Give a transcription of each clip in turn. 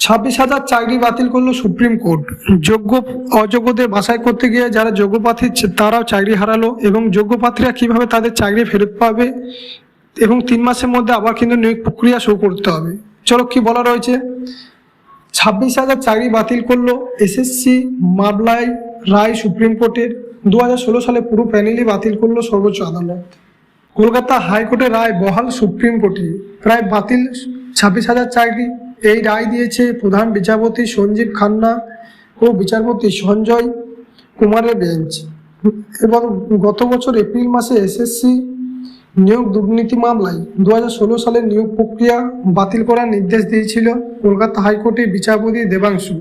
ছাব্বিশ হাজার চাকরি বাতিল করল সুপ্রিম কোর্ট। যোগ্য অযোগ্যদের বাছাই করতে গিয়ে যারা যোগ্য প্রার্থী তারাও চাকরি হারালো এবং যোগ্য প্রার্থীরা কীভাবে তাদের চাকরি ফেরত পাবে এবং তিন মাসের মধ্যে আবার কিন্তু নিয়োগ প্রক্রিয়া শুরু করতে হবে। চলো কি বলা রয়েছে? ছাব্বিশ হাজার চাকরি বাতিল করল এসএসসি মামলায় রায় সুপ্রিম কোর্টের। দু হাজার ষোলো সালে পুরো প্যানেলই বাতিল করল সর্বোচ্চ আদালত। কলকাতা হাইকোর্টের রায় বহাল সুপ্রিম কোর্টে প্রায় বাতিল ছাব্বিশ হাজার চাকরি। এই রায় দিয়েছে প্রধান বিচারপতি সঞ্জীব খান্না ও বিচারপতি সঞ্জয় কুমারের বেঞ্চ। এবং গত বছর এপ্রিল মাসে এসএসসি নিয়োগ দুর্নীতি মামলায় দু হাজার ষোলো সালের নিয়োগ প্রক্রিয়া বাতিল করার নির্দেশ দিয়েছিল কলকাতা হাইকোর্টের বিচারপতি দেবাংশু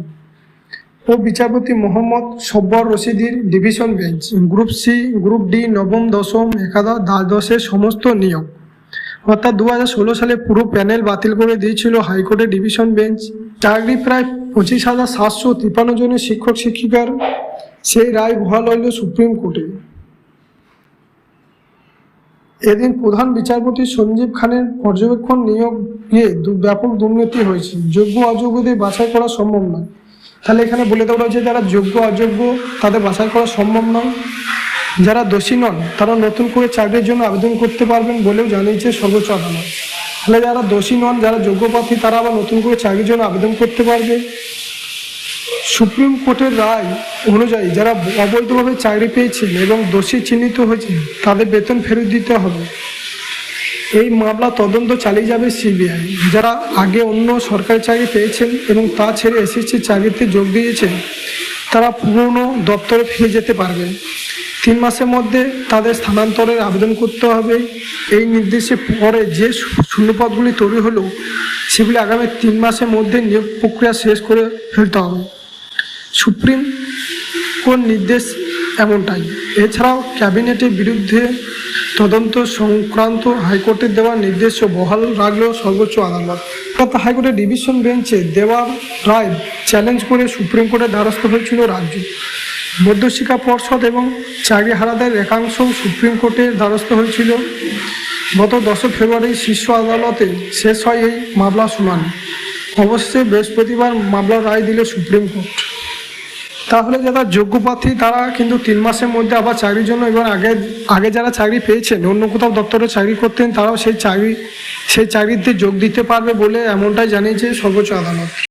ও বিচারপতি Mohammad Sabbar রশিদির division bench. Group C, group D, নবম, দশম, একাদশ, দ্বাদশের সমস্ত নিয়োগ। অর্থাৎ দু হাজার ষোলো সালে পুরো প্যানেল বাতিল করে দিয়েছিল হাইকোর্টের ডিভিশন বেঞ্চ। চাকরি প্রায় পঁচিশ হাজার সাতশো তিপ্পান্ন জনের শিক্ষক, শিক্ষিকার। সেই রায় বহাল হইল সুপ্রিম কোর্টে। এদিন প্রধান বিচারপতি সঞ্জীব খানের পর্যবেক্ষণ নিয়োগ নিয়ে ব্যাপক দুর্নীতি হয়েছে। যোগ্য, অযোগ্যদের বাছাই করা সম্ভব নয়। তাহলে এখানে বলে দেওয়া হয়েছে যারা যোগ্য, অযোগ্য, তাদের বাছাই করা সম্ভব নয়। যারা দোষী নন, তারা নতুন করে চাকরির জন্য আবেদন করতে পারবেন বলেও জানিয়েছে সর্বোচ্চ আদালত। তাহলে যারা দোষী নন, যারা যোগ্য প্রার্থী, তারা আবার নতুন করে চাকরির জন্য আবেদন করতে পারবে। সুপ্রিম কোর্টের রায় অনুযায়ী যারা অবৈধভাবে চাকরি পেয়েছেন এবং দোষী চিহ্নিত হয়েছে তাদের বেতন ফেরত দিতে হবে। এই মামলা তদন্ত চালিয়ে যাবে সিবিআই। যারা আগে অন্য সরকারি চাকরি পেয়েছেন এবং তা ছেড়ে এসএসসি চাকরিতে যোগ দিয়েছেন, তারা পুরনো দপ্তরে ফিরে যেতে পারবে তিন মাসের মধ্যে তাদের স্থানান্তরের আবেদন করতে হবে। এই নির্দেশে পরে যে শূন্যপদগুলি তৈরি হলো, সেগুলি আগামী তিন মাসের মধ্যে নিয়োগ প্রক্রিয়া শেষ করে ফেলতে হবে। সুপ্রিম কোর্ট নির্দেশ এমনটাই। এছাড়াও ক্যাবিনেটের বিরুদ্ধে তদন্ত সংক্রান্ত হাইকোর্টের দেওয়া নির্দেশও বহাল রাখলেও সর্বোচ্চ আদালত। কলকাতা হাইকোর্টের ডিভিশন বেঞ্চে দেওয়ার রায় চ্যালেঞ্জ করে সুপ্রিম কোর্টের দ্বারস্থ হয়েছিল রাজ্য। মধ্যশিক্ষা পর্ষদ এবং চাকরি হারাদের একাংশও সুপ্রিম কোর্টের দ্বারস্থ হয়েছিল। গত দশই ফেব্রুয়ারি শীর্ষ আদালতে শেষ হয় এই মামলা শুনানি। অবশেষে বৃহস্পতিবার মামলার রায় দিল সুপ্রিম কোর্ট। তাহলে যারা যোগ্য প্রার্থী, তারা কিন্তু তিন মাসের মধ্যে আবার চাকরির জন্য এবং আগে আগে যারা চাকরি পেয়েছেন, অন্য কোথাও দপ্তরে চাকরি করতেন, তারাও সেই চাকরি, সেই চাকরিতে যোগ দিতে পারবে বলে এমনটাই জানিয়েছে সর্বোচ্চ আদালত।